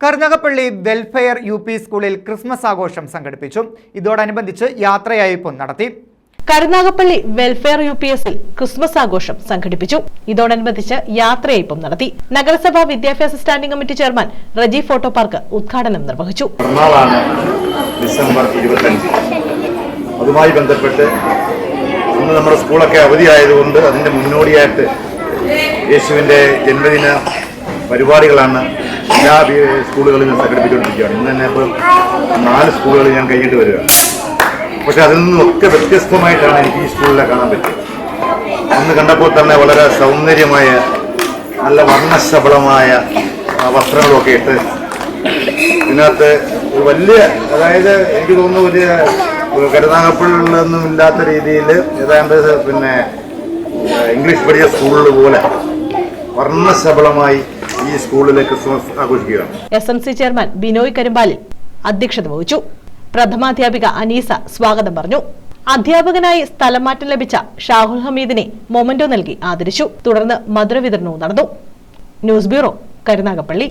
Karunagappally welfare U P സ്കൂളിൽ Christmas ആഘോഷം സംഘടിപ്പിച്ചു. ഇതോടനുബന്ധിച്ച് യാത്രയയപ്പും നടത്തി. കരുനാഗപ്പള്ളി വെൽഫെയർ യു പി എസിൽ ക്രിസ്മസ് ആഘോഷം സംഘടിപ്പിച്ചു. ഇതോടനുബന്ധിച്ച് യാത്രയയപ്പും നടത്തി. നഗരസഭാ വിദ്യാഭ്യാസ standing committee chairman Reji photo park ഉദ്ഘാടനം നിർവഹിച്ചു. ഡിസംബർ അതുമായി ബന്ധപ്പെട്ട് ഇന്ന് നമ്മുടെ സ്കൂളൊക്കെ അവധിയായതുകൊണ്ട് അതിന്റെ മുന്നോടിയായിട്ട് യേശുവിന്റെ ജന്മദിന പരിപാടികളാണ് എല്ലാ സ്കൂളുകളിൽ ഞാൻ സംഘടിപ്പിച്ചുകൊണ്ടിരിക്കുകയാണ്. ഇന്ന് തന്നെ ഇപ്പോൾ നാല് സ്കൂളുകൾ ഞാൻ കഴിഞ്ഞിട്ട് വരികയാണ് പക്ഷെ അതിൽ നിന്നൊക്കെ വ്യത്യസ്തമായിട്ടാണ് എനിക്ക് ഈ സ്കൂളിലെ കാണാൻ പറ്റിയത്. അന്ന് കണ്ടപ്പോൾ തന്നെ വളരെ സൗന്ദര്യമായ നല്ല വർണശബളമായ വസ്ത്രങ്ങളൊക്കെ ഇട്ട് ഇതിനകത്ത് ഒരു വലിയ അതായത് എനിക്ക് തോന്നുന്നു വലിയ കരുനാഗപ്പള്ളിലൊന്നും ഇല്ലാത്ത രീതിയിൽ ഏതാണ്ട് പിന്നെ ഇംഗ്ലീഷ് മീഡിയം സ്കൂളുകൾ പോലെ വർണശബളമായി ഈ സ്കൂളിലെ ക്രിസ്മസ് ആഘോഷിക്കുകയാണ്. S M C chairman Binoy Karumpalil അധ്യക്ഷത വഹിച്ചു. പ്രഥമാധ്യാപിക അനീസ സ്വാഗതം പറഞ്ഞു. അധ്യാപകനായി സ്ഥലം മാറ്റം ലഭിച്ച ഷാഹുൽ ഹമീദിനെ മൊമന്റോ നൽകി ആദരിച്ചു. തുടർന്ന് മധുര വിതരണവും നടന്നു. News bureau Karunagappally.